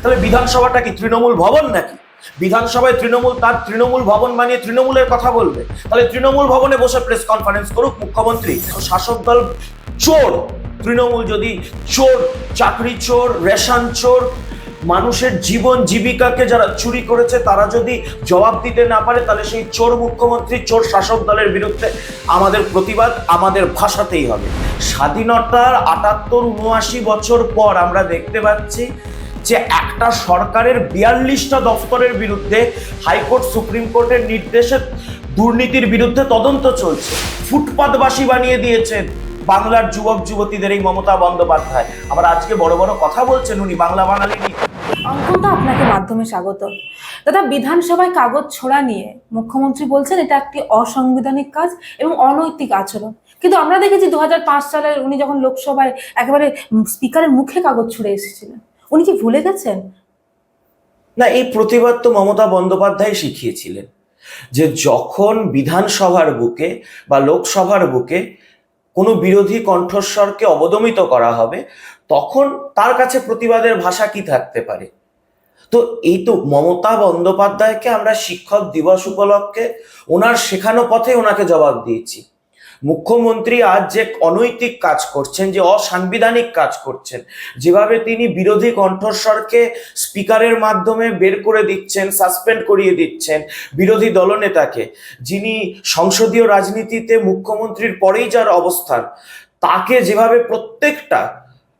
তাহলে বিধানসভাটা কি তৃণমূল ভবন নাকি? বিধানসভায় তৃণমূল তার তৃণমূল ভবন বানিয়ে তৃণমূলের কথা বলবে। তাহলে তৃণমূল ভবনে বসে প্রেস কনফারেন্স করুক মুখ্যমন্ত্রী। শাসক দল চোর। তৃণমূল যদি চোর, চাকরি চোর, রেশন চোর, মানুষের জীবন জীবিকাকে যারা চুরি করেছে, তারা যদি জবাব দিতে না পারে, তাহলে সেই চোর মুখ্যমন্ত্রী, চোর শাসক দলের বিরুদ্ধে আমাদের প্রতিবাদ আমাদের ভাষাতেই হবে। স্বাধীনতার আটাত্তর উনআশি বছর পর আমরা দেখতে পাচ্ছি যে একটা সরকারের বিয়াল্লিশটা দফতরের বিরুদ্ধে হাইকোর্ট, সুপ্রিম কোর্টের নির্দেশে দুর্নীতির বিরুদ্ধে তদন্ত চলছে। ফুটপাতবাসী বানিয়ে দিয়েছেন বাংলার যুবক, যুবতীদের এই মমতা বন্দ্যোপাধ্যায়। আবার আজকে বড় বড় কথা বলছেন উনি, বাংলা বাঙালি নীতি অঙ্কতা আপনাকে মাধ্যমে স্বাগত। দাদা, বিধানসভায় কাগজ ছোড়া নিয়ে মুখ্যমন্ত্রী বলছেন এটা একটি অসাংবিধানিক কাজ এবং অনৈতিক আচরণ। কিন্তু আমরা দেখেছি দু হাজার পাঁচ সালের উনি যখন লোকসভায় একেবারে স্পিকারের মুখে কাগজ ছুড়ে এসেছিলেন। উনি কি ভুলে গেছেন? না, এই প্রতিবাদ তো মমতা বন্দ্যোপাধ্যায় শিখিয়েছিলেন যে যখন বিধানসভার বুকে বা লোকসভার বুকে কোনো বিরোধী কণ্ঠস্বরকে অবদমিত করা হবে, তখন তার কাছে প্রতিবাদের ভাষা কি থাকতে পারে? তো এই তো মমতা বন্দ্যোপাধ্যায়কে আমরা শিক্ষক দিবস উপলক্ষে ওনার শেখানো পথে ওনাকে জবাব দিয়েছি। মুখ্যমন্ত্রী আজ যে অনৈতিক কাজ করছেন, যে অসাংবিধানিক কাজ করছেন, যেভাবে তিনি বিরোধী কণ্ঠস্বরকে স্পিকারের মাধ্যমে বের করে দিচ্ছেন, সাসপেন্ড করিয়ে দিচ্ছেন বিরোধী দলনেতাকে, যিনি সংসদীয় রাজনীতিতে মুখ্যমন্ত্রীর পরেই যার অবস্থান, তাকে যেভাবে প্রত্যেকটা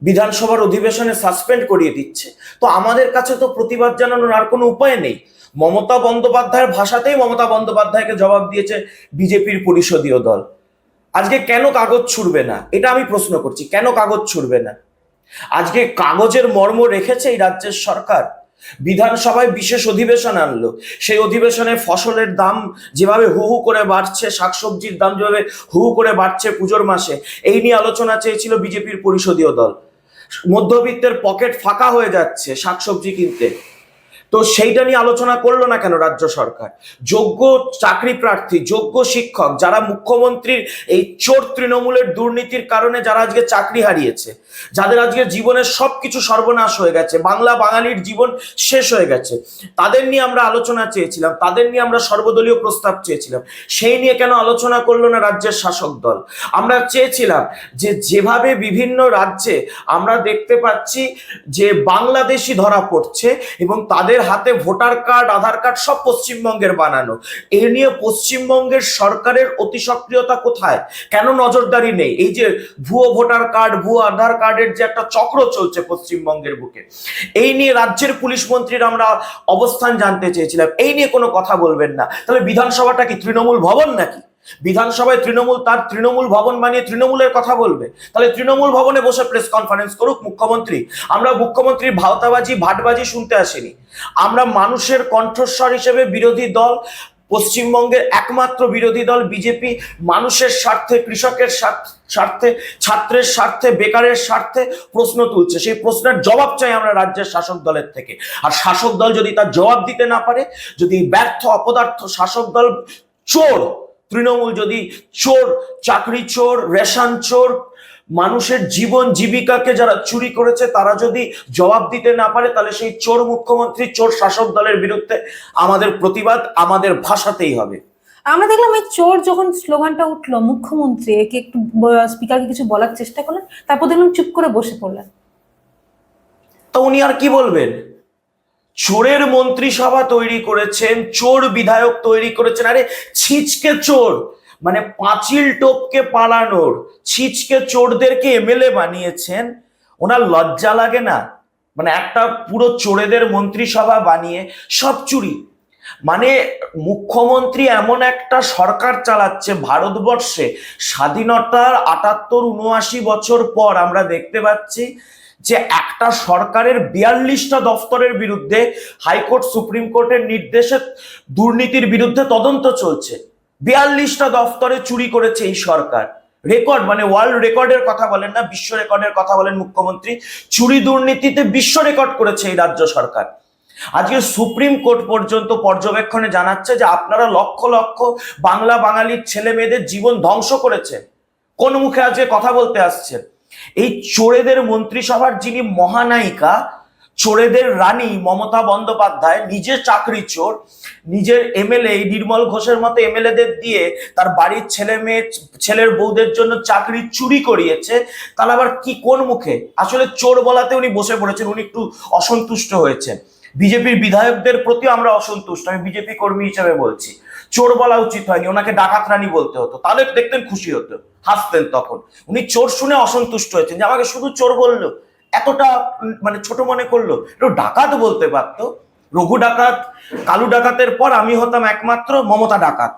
বিধানসভার অধিবেশনে সাসপেন্ড করিয়ে দিচ্ছে, তো আমাদের কাছে তো প্রতিবাদ জানানোর আর কোনো উপায় নেই। মমতা বন্দ্যোপাধ্যায়ের ভাষাতেই মমতা বন্দ্যোপাধ্যায়কে জবাব দিয়েছে বিজেপির পরিষদীয় দল। আজকে কেন কাগজ ছুড়বে না? এটা আমি প্রশ্ন করছি, কেন কাগজ ছুড়বে না? আজকে কাগজের মর্ম রেখেছে এই রাজ্যের সরকার। বিধানসভায় বিশেষ অধিবেশন আনলো। সেই অধিবেশনে ফসলের দাম যেভাবে হু হু করে বাড়ছে, শাকসবজির দাম যেভাবে হু হু করে বাড়ছে পুজোর মাসে, এই নিয়ে আলোচনা চেয়েছিল বিজেপির পরিষদীয় দল। মধ্যবিত্তের পকেট ফাঁকা হয়ে যাচ্ছে শাকসবজি কিনতে। তো সেইটা নিয়ে আলোচনা করল না কেন রাজ্য সরকার? যোগ্য চাকরি প্রার্থী, যোগ্য শিক্ষক যারা মুখ্যমন্ত্রীর এই চোর তৃণমূলের দুর্নীতির কারণে যারা আজকে চাকরি হারিয়েছে, যাদের আজকে জীবনের সবকিছু সর্বনাশ হয়ে গেছে, বাংলা বাঙালির জীবন শেষ হয়ে গেছে, তাদের নিয়ে আমরা আলোচনা চেয়েছিলাম, তাদের নিয়ে আমরা সর্বদলীয় প্রস্তাব চেয়েছিলাম, সেই নিয়ে কেন আলোচনা করল না রাজ্যের শাসক দল? আমরা চেয়েছিলাম যে যেভাবে বিভিন্ন রাজ্যে আমরা দেখতে পাচ্ছি যে বাংলাদেশি ধরা পড়ছে এবং তাদের হাতে ভোটার কার্ড, আধার কার্ড সব পশ্চিমবঙ্গের বানানো। এ নিয়ে পশ্চিমবঙ্গের সরকারের অতি সক্রিয়তা কোথায়? কেন নজরদারি নেই? এই যে ভুয়ো ভোটার কার্ড, ভুয়ো আধার কার্ডের যে একটা চক্র চলছে পশ্চিমবঙ্গের বুকে, এই নিয়ে রাজ্যের পুলিশ মন্ত্রীর আমরা অবস্থান জানতে চেয়েছিলাম। এই নিয়ে কোনো কথা বলবেন না। তাহলে বিধানসভাটা কি তৃণমূল ভবন নাকি? বিধানসভায় তৃণমূল, তার তৃণমূল ভবন বানিয়ে তৃণমূলের কথা বলবে। তাহলে তৃণমূল ভবনে বসে প্রেস কনফারেন্স করুক মুখ্যমন্ত্রী। আমরা মুখ্যমন্ত্রীর ভাওতাবাজি, ভাটবাজি শুনতে আসিনি। আমরা মানুষের কণ্ঠস্বর হিসেবে বিরোধী দল পশ্চিমবঙ্গের একমাত্র বিরোধী দল বিজেপি, মানুষের স্বার্থে, কৃষকের স্বার্থ- ছাত্রের স্বার্থে, বেকারের স্বার্থে প্রশ্ন তুলছে। সেই প্রশ্নের জবাব চাই আমরা রাজ্যের শাসক দলের থেকে। আর শাসক দল যদি তার জবাব দিতে না পারে, যদি ব্যর্থ, অপদার্থ শাসক দল চোর তৃণমূল যদি চোর চাকরি চোর রেশন চোর মানুষের জীবন জীবিকাকে যারা চুরি করেছে তারা যদি জবাব দিতে না পারে তাহলে সেই চোর মুখ্যমন্ত্রী চোর শাসক দলের বিরুদ্ধে আমাদের প্রতিবাদ আমাদের ভাষাতেই হবে। আমরা দেখলাম এই চোর যখন স্লোগানটা উঠল মুখ্যমন্ত্রী একে একটু স্পিকারকে কিছু বলার চেষ্টা করলেন তারপর দেখলাম চুপ করে বসে পড়লেন। তো উনি আর কি বলবেন? চোরের মন্ত্রিসভা তৈরি করেছেন, চোর বিধায়ক তৈরি করেছেন। আরে ছিচকে চোর মানে পাঁচিল টোপকে পালানোর। ছিচকে চোরদেরকে এমএলএ বানিয়েছেন। ওনার লজ্জা লাগে না? মানে একটা পুরো চোরেদের মন্ত্রিসভা বানিয়ে সব চুরি। মানে মুখ্যমন্ত্রী এমন একটা সরকার চালাচ্ছে ভারতবর্ষে, স্বাধীনতার আটাত্তর উনআশি বছর পর আমরা দেখতে পাচ্ছি যে একটা সরকারের বিয়াল্লিশটা দফতরের বিরুদ্ধে হাইকোর্ট, সুপ্রিম কোর্টের নির্দেশে দুর্নীতির বিরুদ্ধে তদন্ত চলছে। বিয়াল্লিশটা দফতরে চুরি করেছে এই সরকার। রেকর্ড মানে ওয়ার্ল্ড রেকর্ডের কথা বলেন না, বিশ্ব রেকর্ডের কথা বলেন মুখ্যমন্ত্রী, চুরি দুর্নীতিতে বিশ্ব রেকর্ড করেছে এই রাজ্য সরকার। আজকে সুপ্রিম কোর্ট পর্যন্ত পর্যবেক্ষণে জানাচ্ছে যে আপনারা লক্ষ লক্ষ বাংলা বাঙালির ছেলে মেয়েদের জীবন ধ্বংস করেছেন। কোন মুখে আজকে কথা বলতে আসছেন? এই চোরেদের মন্ত্রিসভার যিনি মহানায়িকা, চোরেদের রানী মমতা বন্দ্যোপাধ্যায় নিজে চাকরি চোর, নিজের এমএলএ নির্মল ঘোষের মতো এমএলএদের দিয়ে তার বাড়ির ছেলে মেয়ে, ছেলের বউদের জন্য চাকরি চুরি করিয়েছে, তাহলে আবার কি, কোন মুখে? আসলে চোর বলাতে উনি বসে পড়েছেন, উনি একটু অসন্তুষ্ট হয়েছেন। বিজেপির বিধায়কদের প্রতি আমরা অসন্তুষ্ট, আমি বিজেপি কর্মী হিসেবে বলছি। চোর বলা উচিত হয়নি, ওনাকে ডাকাত রানী বলতে হতো। তাহলে দেখতেন খুশি হতো, হাসতেন তখন। উনি চোর শুনে অসন্তুষ্ট হয়েছেন যে আমাকে শুধু চোর বলল, এতটা মানে ছোট মনে করল। একটু ডাকাত বলতে পারতো। রঘু ডাকাত, কালু ডাকাতের পর আমি হতাম একমাত্র মমতা ডাকাত।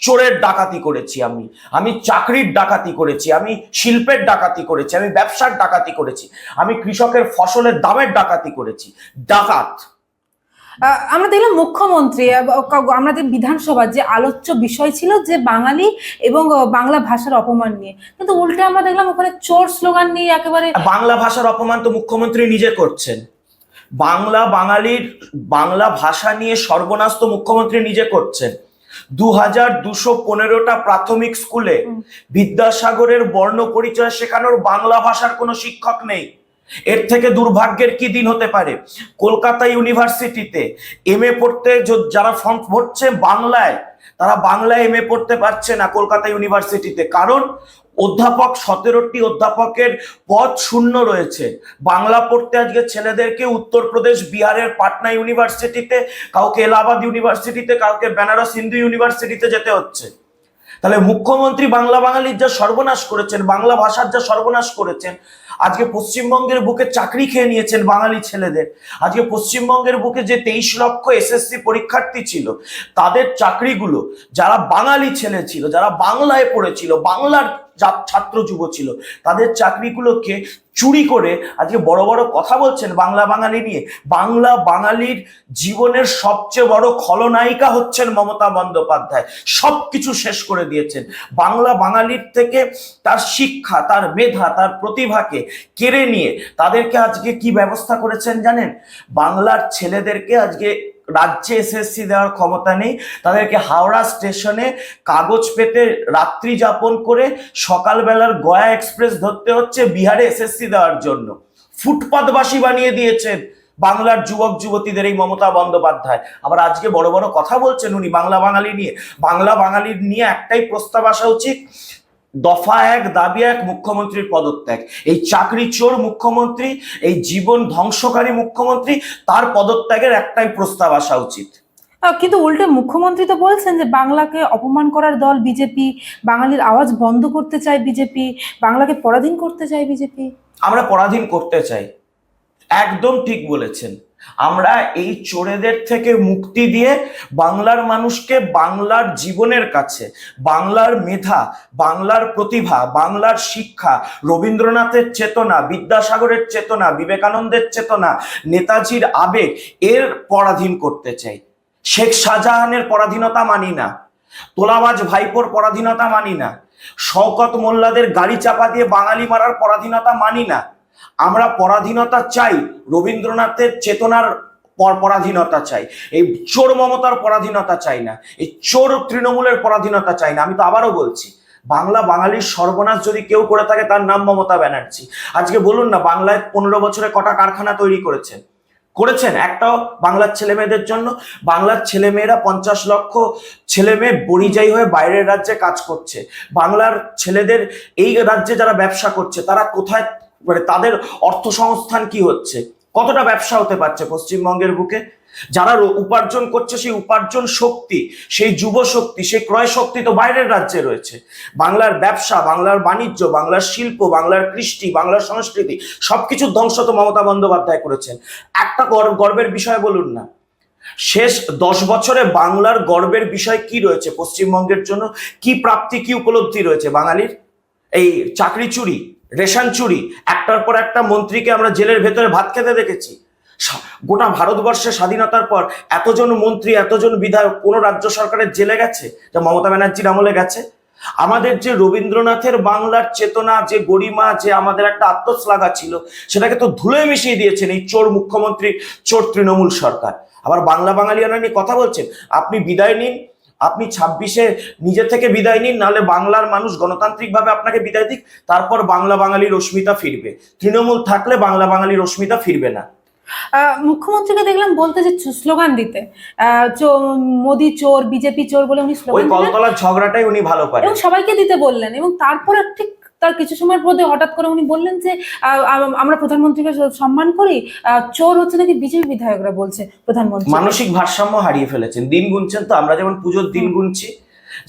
চোরের ডাকাতি করেছি আমি। আমি চাকরির ডাকাতি করেছি, আমি শিল্পের ডাকাতি করেছি, আমি ব্যবসার ডাকাতি করেছি, আমি কৃষকের ফসলের দামের ডাকাতি করেছি। ডাকাত। আমরা দেখলাম মুখ্যমন্ত্রী আমাদের বিধানসভার যে আলোচ্য বিষয় ছিল যে বাঙালি এবং বাংলা ভাষার অপমান নিয়ে। কিন্তু উল্টে আমরা দেখলাম ওখানে চোর স্লোগান নিয়ে একেবারে বাংলা ভাষার অপমান তো মুখ্যমন্ত্রী নিজে করছেন। বাংলা বাঙালির বাংলা ভাষা নিয়ে সর্বনাশ তো মুখ্যমন্ত্রী নিজে করছেন। দু হাজার দুশো পনেরোটা প্রাথমিক স্কুলে বিদ্যাসাগরের বর্ণ পরিচয় শেখানোর বাংলা ভাষার কোনো শিক্ষক নেই। এর থেকে দুর্ভাগ্যের কি দিন হতে পারে? কলকাতা ইউনিভার্সিটিতে এম এ পড়তে যারা ফর্ম ভরছে বাংলায়, তারা বাংলায় এম এ পড়তে পারছে না কলকাতা ইউনিভার্সিটিতে। কারণ অধ্যাপক সতেরোটি অধ্যাপকের পদ শূন্য রয়েছে। বাংলা পড়তে আজকে ছেলেদেরকে উত্তরপ্রদেশ, বিহারের পাটনা ইউনিভার্সিটিতে, কাউকে এলাহাবাদ ইউনিভার্সিটিতে, কাউকে বেনারস হিন্দু ইউনিভার্সিটিতে যেতে হচ্ছে। তাহলে মুখ্যমন্ত্রী বাংলা বাঙালির যা সর্বনাশ করেছেন, বাংলা ভাষার যা সর্বনাশ করেছেন, আজকে পশ্চিমবঙ্গের বুকে চাকরি খেয়ে নিয়েছেন বাঙালি ছেলেদের। আজকে পশ্চিমবঙ্গের বুকে যে তেইশ লক্ষ এসএসসি পরীক্ষার্থী ছিল, তাদের চাকরিগুলো যারা বাঙালি ছেলে ছিল, যারা বাংলায় পড়েছিল, বাংলার ছাত্র যুব ছিল। তাদের চাকরিগুলোকে চুরি করে আজকে বড় বড় কথা বলছেন বাংলা বাঙালি নিয়ে। বাংলা বাঙালির জীবনের সবচেয়ে বড় খলনায়িকা হচ্ছেন মমতা বন্দ্যোপাধ্যায়। সব কিছু শেষ করে দিয়েছেন। বাংলা বাঙালির থেকে তার শিক্ষা, তার মেধা, তার প্রতিভাকে কেড়ে নিয়ে তাদেরকে আজকে কি ব্যবস্থা করেছেন জানেন? বাংলার ছেলেদেরকে আজকে রাজ্যে এসএসসি দেওয়ার ক্ষমতা নেই। তাদেরকে হাওড়া স্টেশনে কাগজ পেতে রাত্রি যাপন করে সকালবেলার গয়া এক্সপ্রেস ধরতে হচ্ছে বিহারে এসএসসি দেওয়ার জন্য। ফুটপাতবাসী বানিয়ে দিয়েছেন বাংলার যুবক যুবতীদের এই মমতা বন্দ্যোপাধ্যায়। আবার আজকে বড় বড় কথা বলছেন উনি বাংলা বাঙালি নিয়ে। বাংলা বাঙালির নিয়ে একটাই প্রস্তাব আসা উচিত দফা এক দাবি এক মুখ্যমন্ত্রীর পদত্যাগ। এই চাকরি চোর মুখ্যমন্ত্রী এই জীবন ধ্বংসকারী মুখ্যমন্ত্রী তার পদত্যাগের একটাই প্রস্তাব আসা উচিত। কিন্তু উল্টে মুখ্যমন্ত্রী তো বলছেন যে বাংলাকে অপমান করার দল বিজেপি বাঙালির আওয়াজ বন্ধ করতে চায় বিজেপি বাংলাকে পরাধীন করতে চায় বিজেপি। আমরা পরাধীন করতে চাই। একদম ঠিক বলেছেন। আমরা এই চোরেদের থেকে মুক্তি দিয়ে বাংলার মানুষকে বাংলার জীবনের কাছে, বাংলার মেধা, বাংলার প্রতিভা, বাংলার শিক্ষা, রবীন্দ্রনাথের চেতনা, বিদ্যাসাগরের চেতনা, বিবেকানন্দের চেতনা, নেতাজির আবেগ এর পরাধীন করতে চাই। শেখ শাহজাহানের পরাধীনতা মানি না, তোলাবাজ ভাইপোর পরাধীনতা মানি না, শওকত মোল্লাদের গাড়ি চাপা দিয়ে বাঙালি মারার পরাধীনতা মানি না আমরা পরাধীনতা চাই, রবীন্দ্রনাথের চেতনার পর- পরাধীনতা চাই, এই চোর মমতার পরাধীনতা চাই না, এই চোর তৃণমূলের পরাধীনতা চাই না, আমি তো আবারও বলছি, বাংলা বাঙালির সর্বনাশ যদি কেউ করে থাকে তার নাম মমতা ব্যানার্জি। আজকে বলুন না, বাংলায় পনেরো বছরে কটা কারখানা তৈরি করেছেন? করেছেন? একটাও বাংলার ছেলে মেয়েদের জন্য। বাংলার ছেলে মেয়েরা পঞ্চাশ লক্ষ ছেলে মেয়ে পরিযায়ী হয়ে বাইরের রাজ্যে কাজ করছে। বাংলার ছেলেদের এই রাজ্যে যারা ব্যবসা করছে, তারা কোথায় মানে তাদের অর্থ সংস্থান কি হচ্ছে? কতটা ব্যবসা হতে পারছে পশ্চিমবঙ্গের বুকে? যারা উপার্জন করছে সেই উপার্জন শক্তি, সেই যুব শক্তি, সেই ক্রয় শক্তি তো বাইরের রাজ্যে রয়েছে। বাংলার ব্যবসা, বাংলার বাণিজ্য, বাংলার শিল্প, বাংলার কৃষ্টি, বাংলার সংস্কৃতি, সবকিছু ধ্বংস তো মমতা বন্দ্যোপাধ্যায় করেছেন। একটা গর্ব- গর্বের বিষয় বলুন না। শেষ দশ বছরে বাংলার গর্বের বিষয় কি রয়েছে পশ্চিমবঙ্গের জন্য? কি প্রাপ্তি, কি উপলব্ধি রয়েছে বাঙালির? এই চাকরি চুরি রেশন চুরি, একটার পর একটা মন্ত্রীকে আমরা জেলের ভেতরে ভাত খেতে দেখেছি। গোটা ভারতবর্ষে স্বাধীনতার পর এতজন মন্ত্রী, এতজন বিধায়ক কোন রাজ্য সরকারের জেলে গেছে? যা মমতা ব্যানার্জির আমলে গেছে? আমাদের যে রবীন্দ্রনাথের বাংলার চেতনা, যে গরিমা, যে আমাদের একটা আত্মশ্লাঘা ছিল, সেটাকে তো ধুলে মিশিয়ে দিয়েছেন এই চোর মুখ্যমন্ত্রী, চোর তৃণমূল সরকার। আবার বাংলা বাঙালিয়ানা নিয়ে কথা বলছেন, আপনি বিদায় নিন আপনি ছাব্বিশে নিজের থেকে বিদায় নিন নাহলে বাংলার মানুষ গণতান্ত্রিকভাবে আপনাকে বিদায় দিক তারপর বাংলা বাঙালির রশ্মিতা ফিরবে। তৃণমূল থাকলে বাংলা বাঙালির রশ্মিতা ফিরবে না। আহ, মুখ্যমন্ত্রীকে দেখলাম বলতে যে স্লোগান দিতে। মোদি চোর বিজেপি চোর বলে উনি স্লোগান ওই কলতলার ঝগড়াটাই উনি ভালো পারেন। এবং সবাইকে দিতে বললেন। এবং তারপরে ঠিক তার কিছু সময়ের মধ্যে হঠাৎ করে উনি বললেন যে আমরা প্রধানমন্ত্রীকে সম্মান করি চোর হচ্ছে নাকি বিজেপি বিধায়করা বলছে প্রধানমন্ত্রী। মানসিক ভারসাম্য হারিয়ে ফেলেছেন। দিন গুনছেন তো আমরা যেমন পুজোর দিন গুনছি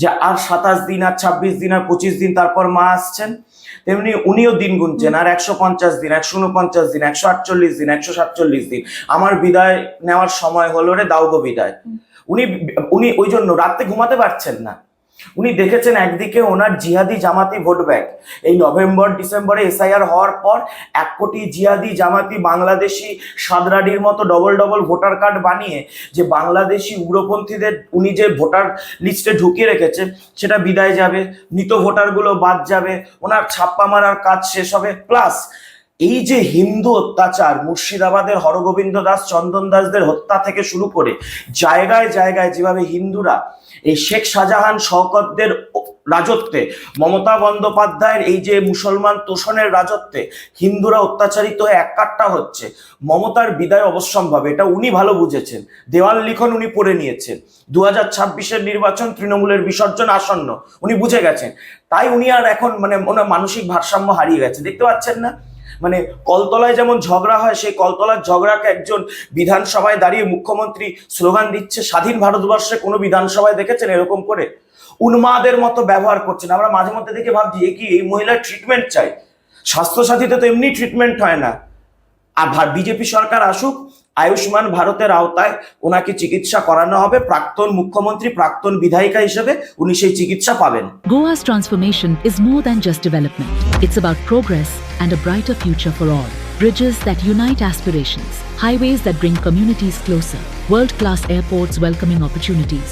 যে আর সাতাশ দিন আর ছাব্বিশ দিন আর পঁচিশ দিন তারপর মা আসছেন তেমনি উনিও দিন গুনছেন আর একশো পঞ্চাশ দিন একশো উনপঞ্চাশ দিন একশো আটচল্লিশ দিন একশো সাতচল্লিশ দিন। আমার বিদায় নেওয়ার সময় হলো রে দাউগো বিদায়। উনি উনি ওই জন্য রাতে ঘুমাতে পারছেন না। উনি দেখেছেন একদিকে ওনার জিহাদি জামাতি ভোট ব্যাংক এই নভেম্বর, ডিসেম্বরে এসআইআর হওয়ার পর এক কোটি জিহাদি জামাতি বাংলাদেশি সাদরাডির মতো ডবল ডবল ভোটার কার্ড বানিয়ে যে বাংলাদেশি উগ্রপন্থীদের উনি যে ভোটার লিস্টে ঢুকিয়ে রেখেছে, সেটা বিদায় যাবে, মৃত ভোটারগুলো বাদ যাবে, ওনার ছাপ্পা মারার কাজ শেষ হবে। প্লাস এই যে হিন্দু অত্যাচার, মুর্শিদাবাদের হরগোবিন্দ দাস, চন্দন দাসদের হত্যা থেকে শুরু করে, জায়গায় জায়গায় যেভাবে হিন্দুরা এই শেখ শাহজাহান শওকতদের রাজত্বে, মমতা বন্দ্যোপাধ্যায়ের এই যে মুসলমান তোষণের রাজত্বে হিন্দুরা অত্যাচারিত হয়ে এককাট্টা হচ্ছে, মমতার বিদায় অবশ্যম্ভাব, এটা উনি ভালো বুঝেছেন। দেওয়াল লিখন উনি পড়ে নিয়েছেন। দু হাজার ছাব্বিশের নির্বাচন তৃণমূলের বিসর্জন আসন্ন, উনি বুঝে গেছেন। তাই উনি আর এখন মানে ওনার মানসিক ভারসাম্য হারিয়ে গেছে, দেখতে পাচ্ছেন না? মানে কলতলায় যেমন ঝগড়া হয়, সেই কলতলার ঝগড়াকে একজন বিধানসভায় দাঁড়িয়ে মুখ্যমন্ত্রী স্লোগান দিচ্ছে, স্বাধীন ভারতবর্ষে কোনো বিধানসভায় দেখেছেন এরকম করে? উন্মাদের মতো ব্যবহার করছেন। আমরা মাঝে মধ্যে দেখে ভাবছি, এ কি এই মহিলার ট্রিটমেন্ট চাই? স্বাস্থ্যসাথীতে তো এমনি ট্রিটমেন্ট হয় না। আর বিজেপি সরকার আসুক আয়ুষ্মান ভারতের আওতায় ওনাকে চিকিৎসা করানো হবে প্রাক্তন মুখ্যমন্ত্রী প্রাক্তন বিধায়িকা হিসেবে উনি সেই চিকিৎসা পাবেন Goa's transformation is more than just development. It's about progress and a brighter future for all. Bridges that unite aspirations, highways that bring communities closer, world class airports welcoming opportunities.